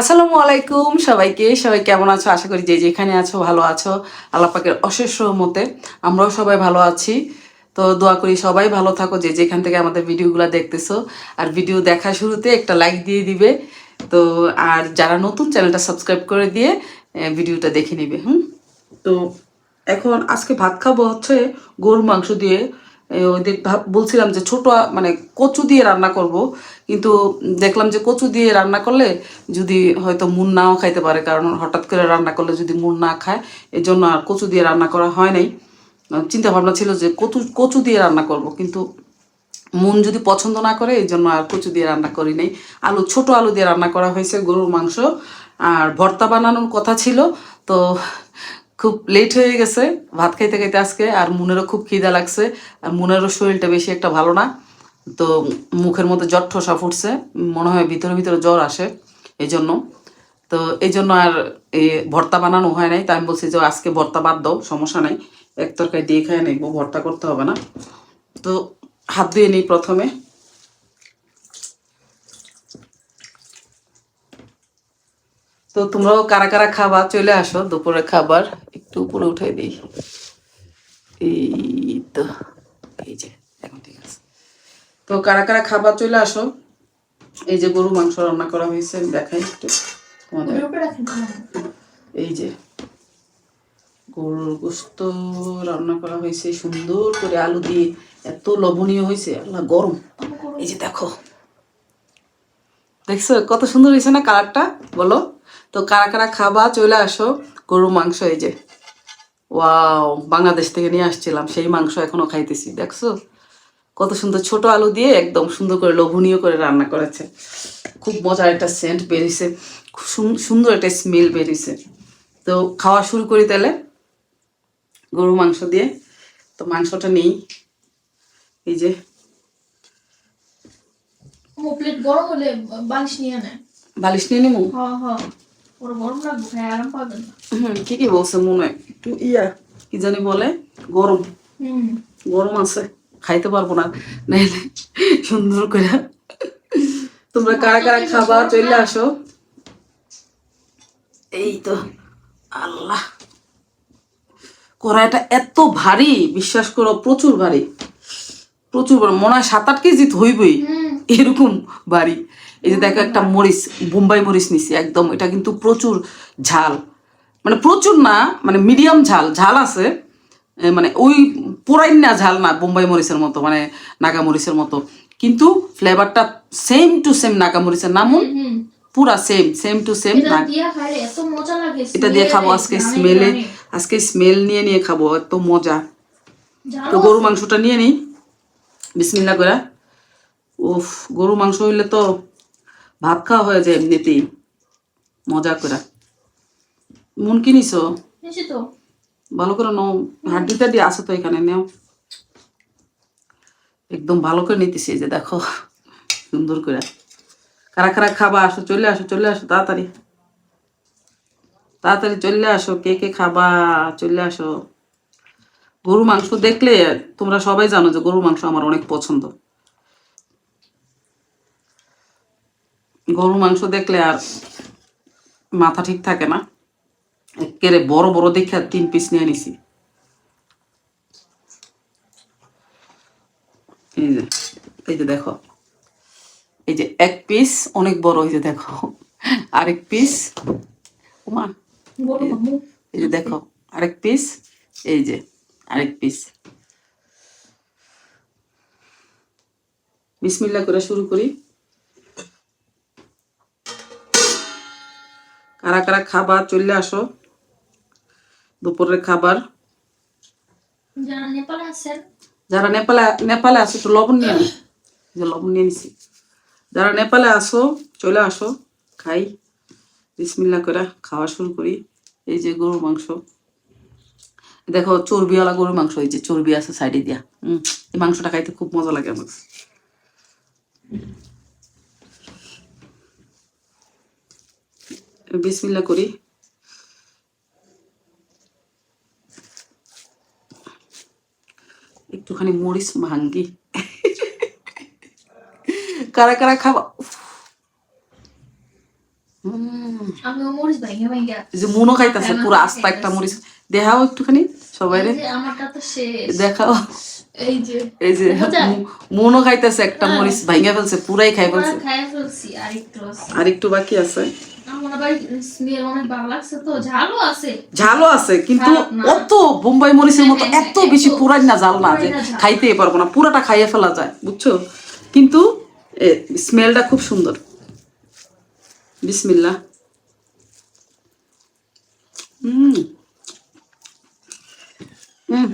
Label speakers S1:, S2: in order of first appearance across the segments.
S1: আসসালামু আলাইকুম সবাইকে। সবাই কেমন আছো? আশা করি যে যেখানে আছো, ভালো আছো। আল্লাহ পাকের অশেষ মতে আমরাও সবাই ভালো আছি। তো দোয়া করি সবাই ভালো থাকো, যে যেখান থেকে আমাদের ভিডিওগুলো দেখতেছো। আর ভিডিও দেখা শুরুতে একটা লাইক দিয়ে দিবে। তো আর যারা নতুন চ্যানেলটা সাবস্ক্রাইব করে দিয়ে ভিডিওটা দেখে নিবে, হুম? তো এখন আজকে ভাত খাব হচ্ছে গরুর মাংস দিয়ে ওদের বলছিলাম যে ছোট মানে কচু দিয়ে রান্না করব, কিন্তু দেখলাম যে কচু দিয়ে রান্না করলে যদি হয়তো মুন নাও খাইতে পারে, কারণ হঠাৎ করে রান্না করলে যদি মুন না খায় এই জন্য আর কচু দিয়ে রান্না করা হয় নাই। চিন্তা ভাবনা ছিল যে কচু কচু দিয়ে রান্না করব, কিন্তু মন যদি পছন্দ না করে এই জন্য আর কচু দিয়ে রান্না করি নাই। আলু, ছোট আলু দিয়ে রান্না করা হয়েছে গরুর মাংস, আর ভর্তা বানানোর কথা ছিল, তো খুব লেট হয়ে গেছে, ভাত খাইতে খাইতে আজকে আর মুনেরও খুব খিদা লাগছে, আর মুনেরও শরীরটা বেশি একটা ভালো না, তো মুখের মধ্যে জ্বর ঠোসা ফুটছে, মনে হয় ভিতরে ভিতরে জ্বর আসে এই জন্য তো এই জন্য আর এই ভর্তা বানানো হয় নাই, তাই আমি বলছি যে আজকে ভর্তা বাদ দাও, সমস্যা নাই, এক তরকারি দিয়ে খাই নেব, ভর্তা করতে হবে না। তো হাত ধুয়ে নিই প্রথমে তো তোমরাও কারা কারা খাবা, চলে আসো দুপুরে খাবার। একটু উপরে উঠে দিই। এই তো, এই যে, এখন ঠিক আছে। তো কারা কারা খাবার চলে আসো। এই যে গরু মাংস রান্না করা হয়েছে দেখাই একটু এই যে, গরুর গোস্ত রান্না করা হয়েছে, সুন্দর করে আলু দিয়ে। এত লবণীয় হয়েছে, আল্লাহ, গরম। এই যে দেখো। দেখছ, কত সুন্দর হয়েছে না কালারটা? বলো। তো কারা কারা খাবা চলে আসো। গরু মাংস এই যে। ওয়াও বাংলাদেশ থেকে নিয়ে আসছিলাম সেই মাংস এখনও খাইতেছি দেখছ? কত সুন্দর ছোট আলু দিয়ে একদম সুন্দর করে লোভনীয় করে রান্না করেছে। খুব মজার একটা সেন্ট বেরিয়েছে খুব সুন- সুন্দর একটা স্মেল বেরিয়েছে তো খাওয়া শুরু করি তাহলে গরু মাংস দিয়ে। তো মাংসটা নেই এই যে।
S2: প্লেট গরম হলে বালিশ নিয়ে নেয়
S1: বালিশ নিয়ে নিমু?
S2: হ হ
S1: হুম কি বলছে মনে। একটু ইয়া কি জানি বলে গরম। গরম আছে খাইতে পারব না। নাইলে সুন্দর করে। তোমরা কারা কারা খাবা চলে আসো। এই তো আল্লাহ। কড়াইটা এত ভারী বিশ্বাস করো প্রচুর ভারী। প্রচুর মনে হয় সাত আট কেজি হইবই। এরকম ভারী। এই যে দেখো একটা মরিচ বোম্বাই মরিচ নিছি একদম এটা কিন্তু প্রচুর ঝাল। মানে প্রচুর না মানে মিডিয়াম ঝাল ঝাল আছে। মানে ওই পোড়াইন না ঝাল না বোম্বাই মরিচের মতো মানে নাগা মরিচের মতো। কিন্তু ফ্লেভারটা সেম টু সেম নাগা মরিচের নামুন পুরা সেম সেম টু সেম
S2: এটা দিয়ে
S1: এটা খাব আজকে স্মেলে আজকে স্মেল নিয়ে নিয়ে খাব এত মজা। তো গরু মাংসটা নিয়ে নিই বিসমিল্লা করে উফ গরু মাংস হইলে তো ভাত খাওয়া হয়ে যায় এমনিতেই। মজা করে। মন কিনিস
S2: তো।
S1: ভালো করে নাও। হাড্ডি টাড্ডি আছে তো এখানে নেও। একদম ভালো করে নিতেছি যে দেখো। সুন্দর করে। কারা কারা খাবা আসো চলে আসো চলে আসো তাড়াতাড়ি। তাড়াতাড়ি চলে আসো কে কে খাবা চলে আসো। গরু মাংস দেখলে তোমরা সবাই জানো যে গরু মাংস আমার অনেক পছন্দ। গরু মাংস দেখলে আর মাথা ঠিক থাকে না। একেবারে বড় বড় দেখে তিন পিস নিয়ে নিছি। এই যে এই যে দেখো। এই যে এক পিস অনেক বড় এই যে দেখো। আরেক পিস এই যে দেখো আরেক পিস এই যে আরেক পিস বিসমিল্লা করে শুরু করি। কারা কারা খাবার চলে আসো। দুপুরের খাবার।
S2: যারা নেপালে আছেন
S1: যারা নেপালে নেপালে আসো তো লবণ নিয়ে যে লবণ নিয়ে নিছি। যারা নেপালে আসো চলে আসো খাই। বিসমিল্লা করে খাওয়া শুরু করি। এই যে গরুর মাংস। দেখো চর্বিওয়ালা গরুর মাংস এই যে চর্বি আছে সাইডে দিয়া। হম এই মাংসটা খাইতে খুব মজা লাগে আমার বিসমিল্লা করি। একটুখানি মরিচ ভাঙ্গি। কারা কারা খাবা? যে খাইতেছে
S2: হ্যাঁ,
S1: পুরো আস্তা একটা মরিচ। দেখাও একটুখানি সবাই দেখাও।
S2: এই যে
S1: মনও খাইতেছে একটা
S2: হ্যাঁ।
S1: মরিচ ভাইঙ্গা ফেলছে পুরাই খাই ফেলছে। বাকি আছে।
S2: ঝালও আছে।
S1: কিন্তু অত বোম্বাই মরিচের মতো
S2: হ্যাঁ, হ্যাঁ,
S1: এত বেশি পুরাই না জাল না যে খাইতেই পারব না পুরাটা খাইয়ে ফেলা যায় বুঝছ? কিন্তু স্মেলটা খুব সুন্দর। বিসমিল্লা হুম হুম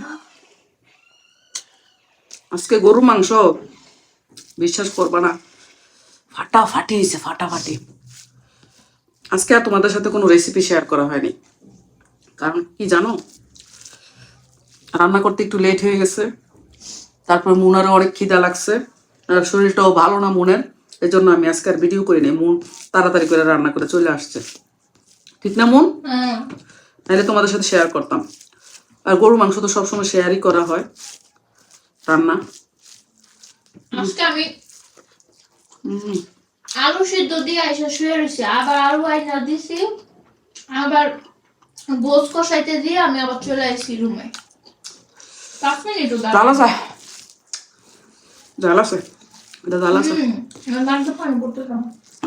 S1: আজকে গরু মাংস। বিশ্বাস করবা না। ফাটাফাটি হয়েছে ফাটাফাটি। আজকে আর তোমাদের সাথে কোনো রেসিপি শেয়ার করা হয়নি। কারণ কি জানো? রান্না করতে একটু লেট হয়ে গেছে। তারপর মুনারও অনেক খিদা লাগছে। আর শরীরটাও ভালো না মনের। এই জন্য আমি আজকে আর ভিডিও করি করিনি মন তাড়াতাড়ি করে রান্না করে চলে আসছে। ঠিক না মন?
S2: হ্যাঁ।
S1: তাহলে তোমাদের সাথে শেয়ার করতাম। আর গরু মাংস তো সবসময় শেয়ারই করা হয়। রান্না
S2: আজকে আমি আলু সিদ্ধ দিয়ে আইসা শুয়ে রয়েছি আবার আলু আইনা দিছি। আবার গোস কষাইতে দিয়ে আমি আবার চলে আসছি রুমে। পাঁচ মিনিট
S1: জাল আছে। জাল আছে। এটা জাল আছে।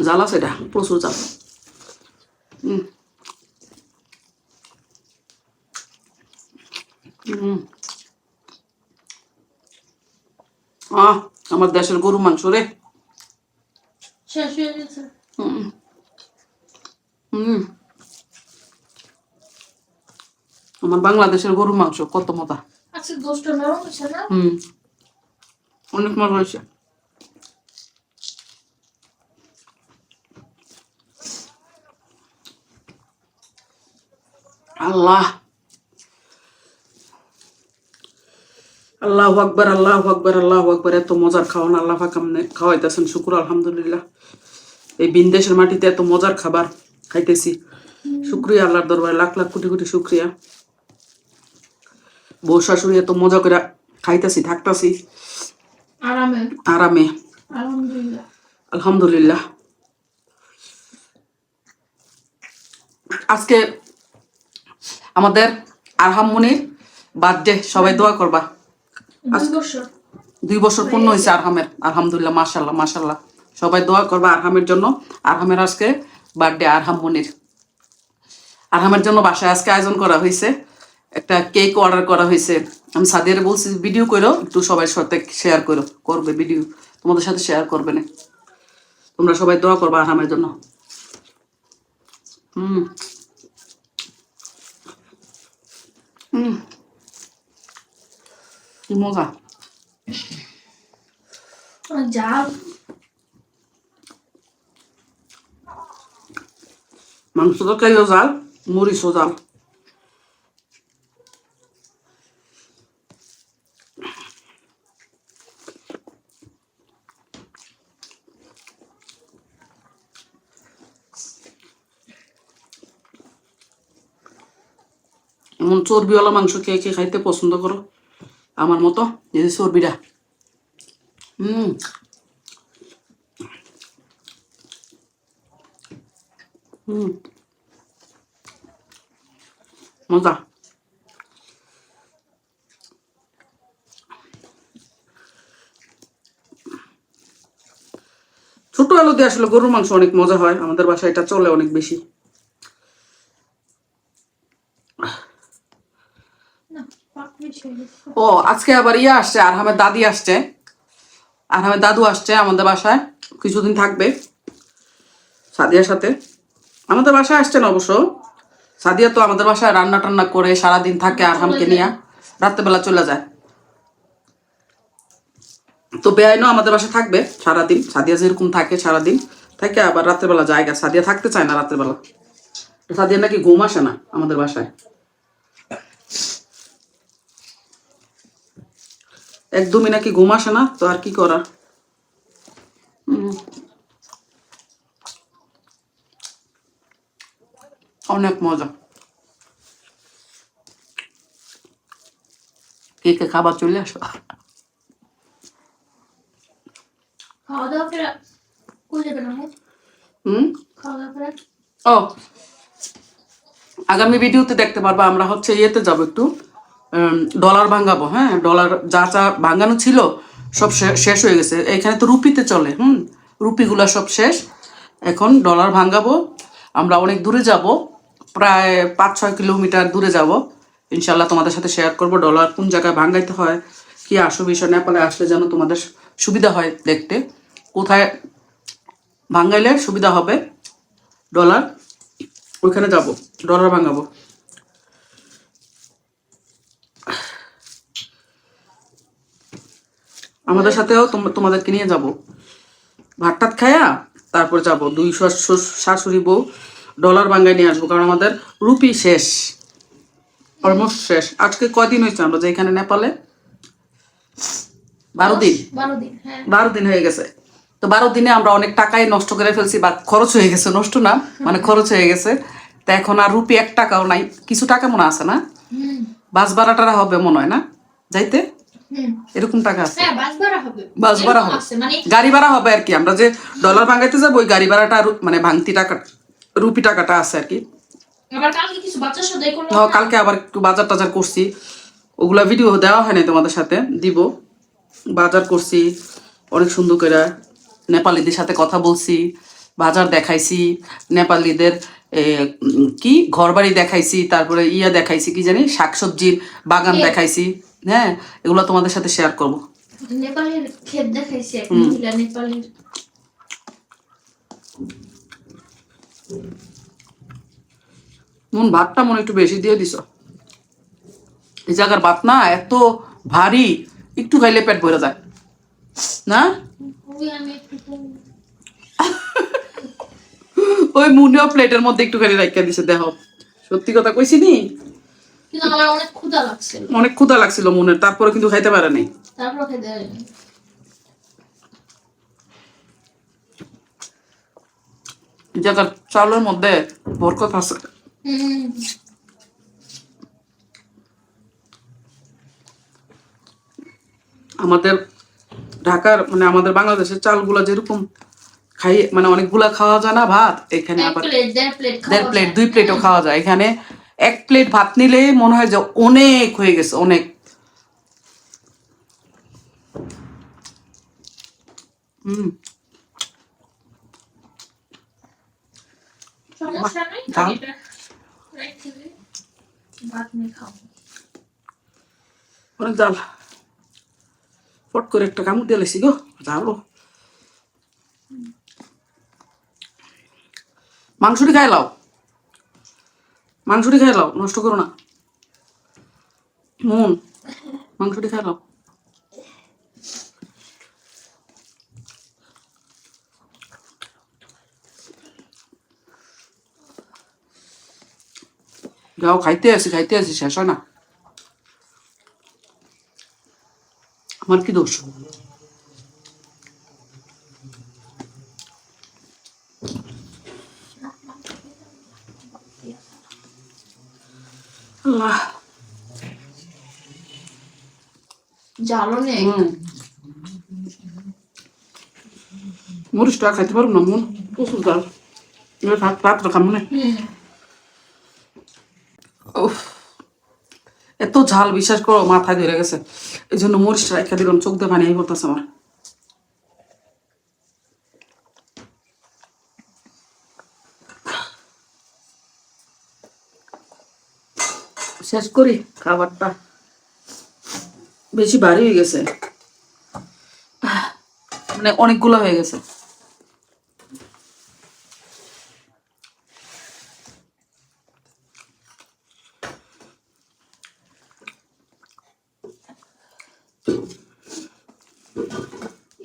S1: জাল আছে এটা। প্রচুর জাল। হুম হুম আহ আমার দেশের গরু মাংস রে।
S2: শেষ হয়ে গেছে।
S1: হুম। হুম। আমার বাংলাদেশের গরু মাংস কত মজা।
S2: আজকে গোষ্ঠ নরম হচ্ছে না?
S1: হুম। অনেক মজা হয়েছে। আল্লাহ। আল্লাহ আকবর আল্লাহ আকবর আল্লাহ আকবর এত মজার খাওয়ান আল্লাহ পাক আমনে খাওয়াইতেছেন শুকুর আলহামদুলিল্লাহ। এই বিন্দেশের মাটিতে এত মজার খাবার খাইতেছি। শুক্রিয়া আল্লাহর দরবারে লাখ লাখ কোটি কোটি শুক্রিয়া। বউ শাশুড়ি এত মজা করে খাইতেছি থাকতাছি।
S2: আরামে।
S1: আরামে।
S2: আলহামদুলিল্লাহ।
S1: আলহামদুলিল্লাহ। আজকে আমাদের আরহাম মুনির বার্থডে সবাই দোয়া করবা।
S2: দুই বছর।
S1: পূর্ণ হয়েছে আরহামের। আলহামদুলিল্লাহ মাশাল্লাহ মাশাল্লাহ সবাই দোয়া করবা আরহামের জন্য। আরহামের আজকে বার্থডে আরহাম মনির। আরহামের জন্য বাসায় আজকে আয়োজন করা হয়েছে। একটা কেক অর্ডার করা হয়েছে। আমি সাদিয়ারে বলছি ভিডিও করো একটু সবাই সাথে শেয়ার করো করবে ভিডিও তোমাদের সাথে শেয়ার করবে না। তোমরা সবাই দোয়া করবা আরহামের জন্য। হুম। হুম। কি মজা
S2: জাল
S1: মাংস তরকারিও জাল মরিচও জাল এমন চর্বিওয়ালা মাংস কে কে খাইতে পছন্দ করো আমার মতো যে চর্বিটা। হুম। মজা। ছোট আলু দিয়ে আসলে গরুর মাংস অনেক মজা হয়, আমাদের বাসায় এটা চলে অনেক বেশি। ও, আজকে আবার ইয়ে আসছে, আরহামের দাদি আসছে। আরহামের দাদু আসছে আমাদের বাসায়, কিছুদিন থাকবে সাদিয়ার সাথে। আমাদের বাসায় আসছে না অবশ্য। সাদিয়া তো আমাদের বাসায় রান্না টান্না করে সারাদিন থাকে আরহামকে নিয়ে। রাত্রেবেলা চলে যায়। তো বেআইনও আমাদের বাসায় থাকবে সারাদিন। সাদিয়া যেরকম থাকে সারাদিন থাকে, আবার রাত্রেবেলা জায়গা সাদিয়া থাকতে চায় না রাত্রেবেলা। সাদিয়া নাকি ঘুম আসে না আমাদের বাসায়। একদমই নাকি ঘুম আসে না তো আর কি করার? অনেক মজা। কে কে খাবার চলে আসো? ও। আগামী ভিডিওতে দেখতে পারবা আমরা হচ্ছে ইয়েতে যাব একটু। ডলার ভাঙাবো হ্যাঁ? ডলার যা যা ভাঙানো ছিল সব শেষ হয়ে গেছে। এখানে তো রুপিতে চলে, হুম? রুপিগুলা সব শেষ। এখন ডলার ভাঙাবো। আমরা অনেক দূরে যাব। প্রায় পাঁচ ছয় কিলোমিটার দূরে যাব। ইনশাল্লাহ তোমাদের সাথে শেয়ার করব ডলার কোন জায়গায় ভাঙাইতে হয়, কি আসো বিষয় নেপালে আসলে যেন তোমাদের সুবিধা হয় দেখতে। কোথায় ভাঙাইলে সুবিধা হবে? ডলার, ওইখানে যাব, ডলার ভাঙাবো। আমাদের সাথেও তোমাদেরকে নিয়ে যাব। ভাত টাত খায়া তারপর যাব। দুই শাশুড়ি বউ ডলার বাঙ্গায় নিয়ে আসব কারণ আমাদের রুপি শেষ। অলমোস্ট শেষ। আজকে কয়দিন হয়েছে আমরা যে এখানে নেপালে? বারো দিন।
S2: বারো দিন হ্যাঁ।
S1: বারো দিন হয়ে গেছে। তো বারো দিনে আমরা অনেক টাকাই নষ্ট করে ফেলছি বা খরচ হয়ে গেছে নষ্ট না মানে খরচ হয়ে গেছে। তা এখন আর রুপি এক টাকাও নাই। কিছু টাকা মনে আছে না? বাস ভাড়াটারা হবে মনে হয় না? যাইতে? এরকম টাকা আছে।
S2: হ্যাঁ বাস ভাড়া হবে। মানে
S1: গাড়ি ভাড়া হবে আর কি। আমরা যে ডলার ভাঙাইতে যাব ওই গাড়ি ভাড়াটা মানে ভাঙতি টাকা রুপি টাকাটা আছে আর কি।
S2: কালকে
S1: আবার একটু বাজার টাজার করছি। ওগুলা ভিডিও দেওয়া হয় নাই তোমাদের সাথে দিব। বাজার করছি অনেক সুন্দর করে নেপালিদের সাথে কথা বলছি বাজার দেখাইছি নেপালিদের কি? ঘরবাড়ি দেখাইছি তারপরে ইয়া দেখাইছি কি জানি? শাকসবজির বাগান দেখাইছি। হ্যাঁ এগুলো তোমাদের সাথে শেয়ার করব।
S2: নেপালের ক্ষেত দেখাইছে এক মহিলা নেপালের।
S1: মন ভাতটা মনে একটু বেশি দিয়ে দিছ। এই জায়গার ভাত না এত ভারী একটু খাইলে পেট ভরে যায়। না?
S2: ওই
S1: মুনিও প্লেটের মধ্যে একটু খালি রাখিয়া দিছে দেহ সত্যি কথা কইছি নি?
S2: কিন্তু আমার অনেক ক্ষুধা লাগছিল
S1: অনেক ক্ষুধা লাগছিল মনের তারপরে কিন্তু খাইতে পারে নাই।
S2: তারপর
S1: চাউলের মধ্যে বরকত আছে। আমাদের ঢাকার মানে আমাদের বাংলাদেশের চালগুলা যেরকম খাই মানে অনেকগুলা খাওয়া যায় না ভাত এখানে আবার
S2: দেড় প্লেট
S1: দুই প্লেটও খাওয়া যায়। এখানে এক প্লেট ভাত নিলে মনে হয় যে অনেক হয়ে গেছে অনেক। হুম। অনেক জাল ফট করে একটা কামড় দিয়ে লেছি গো জালো মাংসটি খাই লাও। মাংসটি খাই লাও নষ্ট করো না। মন মাংসটি খাই লাও যাও, খাইতে আসি খাইতে আসি, শেষ হয় না। আমার কি দোষ? আল্লাহ
S2: জালো নেই
S1: মরিচটা খাইতে পারব না মন। প্রচুর এবার ভাত ভাত রাখাম মনে উফ, এত ঝাল বিশ্বাস করো মাথায় ধরে গেছে। এই জন্য মরিচটা রেখে দিলাম চোখ দিয়ে পানি পড়তেছে আমার। শেষ করি খাবারটা। বেশি ভারী হয়ে গেছে। মানে অনেকগুলো হয়ে গেছে।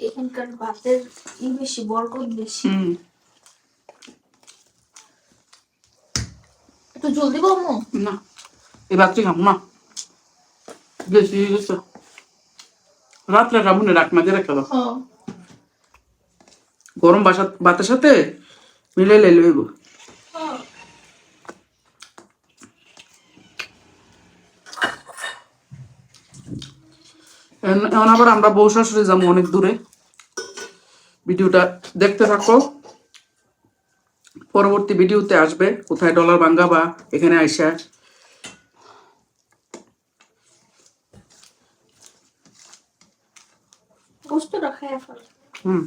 S2: এখানকার ভাতের ই বেশি বরকত বেশি। একটু জলদি কমো
S1: না। খাব না বেশি গেছে রাত্রে খাব না রাখ মাঝে রেখে দাও।
S2: হ্যাঁ।
S1: গরম বাসা ভাতের সাথে মিলে লইব।
S2: হ্যাঁ
S1: এখন আবার আমরা বউ শাশুড়ি যাব অনেক দূরে। ভিডিওটা দেখতে থাকো। পরবর্তী ভিডিওতে আসবে। কোথায় ডলার ভাঙ্গা বা এখানে আইসা।
S2: গোস্তটা খাইয়া ফেল
S1: হুম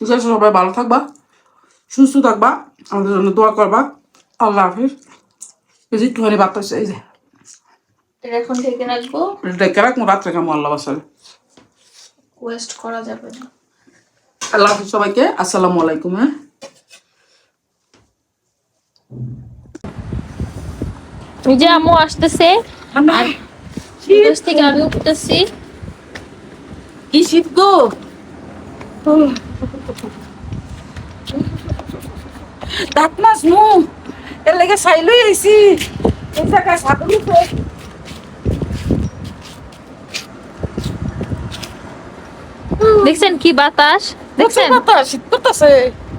S1: ঠিক আছে সবাই ভালো থাকবা সুস্থ থাকবা আমাদের জন্য দোয়া করবা। আল্লাহ হাফিজ। এই যে একটুখানি ভাত হয়েছে এই যে।
S2: এখন ঢেকে রাখব।
S1: এটা রাখব রাত্রে কামো আল্লাহ বাসালে
S2: ওয়েস্ট করা যাবে না।
S1: আল্লাহ হাফিজ সবাইকে আসসালামু আলাইকুম হ্যাঁ।
S2: যে আসতেছে। আর থেকে আমি উঠতেছি।
S1: কি শীত গো? দাঁত মাছ মু এর লেগে চাইলই আইছি। এই ছাগল
S2: দেখছেন কি বাতাস? দেখছেন?
S1: বাতাস? শীত করতেছে।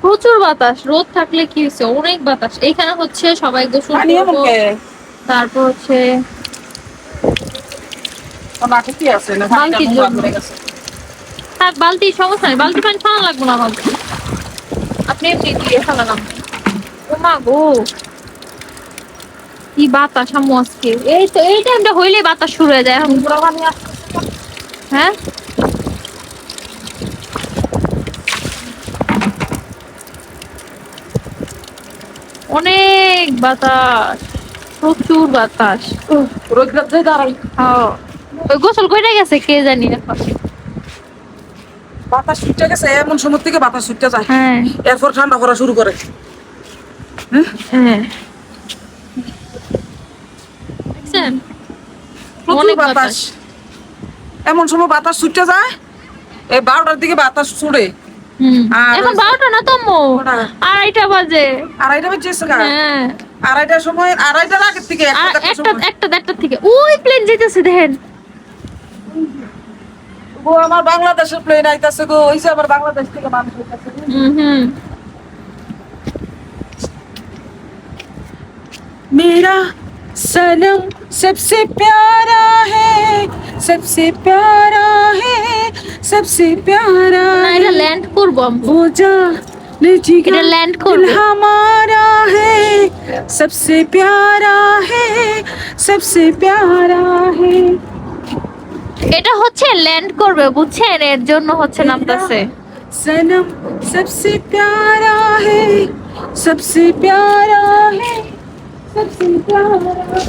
S2: প্রচুর বাতাস রোদ থাকলে কি হচ্ছে অনেক বাতাস। এখানে হচ্ছে সবাই গোসল তারপর হচ্ছে বালতি সমস্যা নেই। বালতি পানি লাগবে না আমাকে। আপনি এমনি দিয়ে ফেলালাম ও মা গো। কি বাতাস আম্মু আজকে। এই তো এই টাইমটা হইলে বাতাস শুরু হয়ে যায়। এখন। হ্যাঁ? অনেক বাতাস প্রচুর বাতাস।
S1: দাঁড়াই।
S2: হ্যাঁ। ওই গোসল করে গেছে কে জানি এখন
S1: বাতাস ছুটে গেছে এমন সময় থেকে বাতাস ছুটতে যায়।
S2: হ্যাঁ।
S1: এরপর ঠান্ডা করা শুরু করে।
S2: হ্যাঁ।
S1: প্রচুর বাতাস। এমন সময় বাতাস ছুটতে যায় এই বারোটার দিকে বাতাস আর
S2: এখন বারোটা না
S1: তম্মু?
S2: আড়াইটা বাজে।
S1: আড়াইটা বাজে
S2: হ্যাঁ।
S1: আড়াইটার সময় আড়াইটা আগের থেকে একটা
S2: একটা দেড়টার থেকে। ওই প্লেন যেতেছে দেখেন।
S1: গো আমার বাংলাদেশের প্লেন আইতাছে গো। ওই যে আমার বাংলাদেশ থেকে মানুষ আইতাছে
S2: হুম।
S1: মেরা সনম सबसे प्यारा है सबसे प्यारा है सबसे प्यारा
S2: না এটা ল্যান্ড করবো আম্মু
S1: वो जान जिगर
S2: এটা ল্যান্ড
S1: दिल
S2: করবে
S1: हमारा है सबसे प्यारा है सबसे प्यारा है
S2: এটা হচ্ছে ল্যান্ড করবে বুঝছেন এর জন্য হচ্ছে নামতাছে
S1: सनम सबसे प्यारा है सबसे प्यारा है सबसे प्यारा है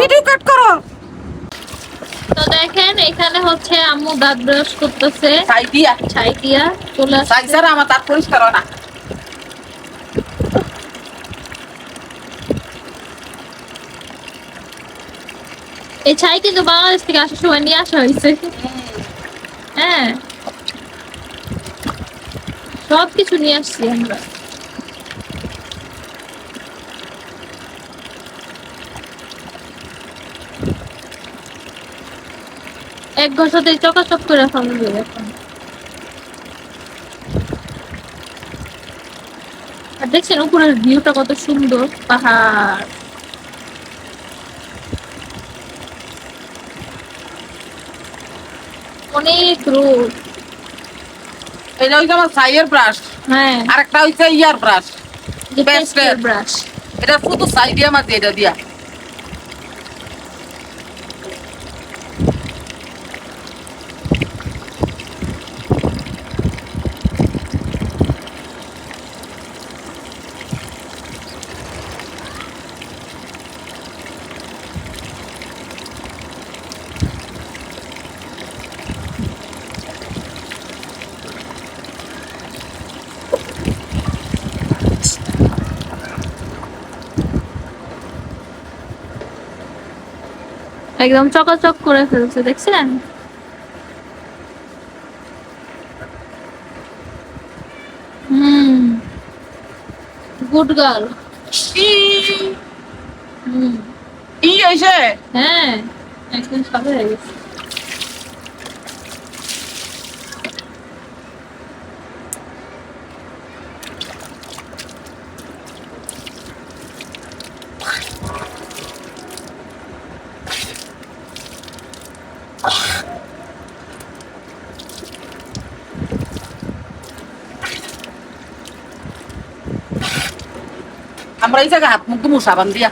S1: ভিডিও কাট করো।
S2: তো দেখেন এখানে হচ্ছে আম্মু দাঁত ব্রাশ করতেছে।
S1: সাই দিয়া।
S2: ছাই দিয়া চলে
S1: সাই
S2: আসছে
S1: আমার দাঁত পরিষ্কার না।
S2: এই ছাই কিন্তু বাংলাদেশ থেকে আসার সময় নিয়ে আসা হয়েছে। হ্যাঁ। সব কিছু নিয়ে আসছি আমরা। এক ঘষাতে চকাচক করে ফেলবে এখন। আর দেখছেন উপরের ভিউটা কত সুন্দর, পাহাড়। অনেক রোদ।
S1: এটা হইছে আমার সাইয়ের ব্রাশ।
S2: হ্যাঁ।
S1: আর একটা হইছে ইয়ার ব্রাশ।
S2: পেস্টের ব্রাশ।
S1: এটা শুধু সাই আমার মাঝে এটা দিয়া।
S2: একদম চকাচক করে ফেলছে দেখছেন হুম গুড গার্ল হুম
S1: ই হয়েছে
S2: হ্যাঁ একদম সাদা হয়ে গেছে।
S1: এই জায়গায় হাত মুখ ধুমু সাবান দিয়া।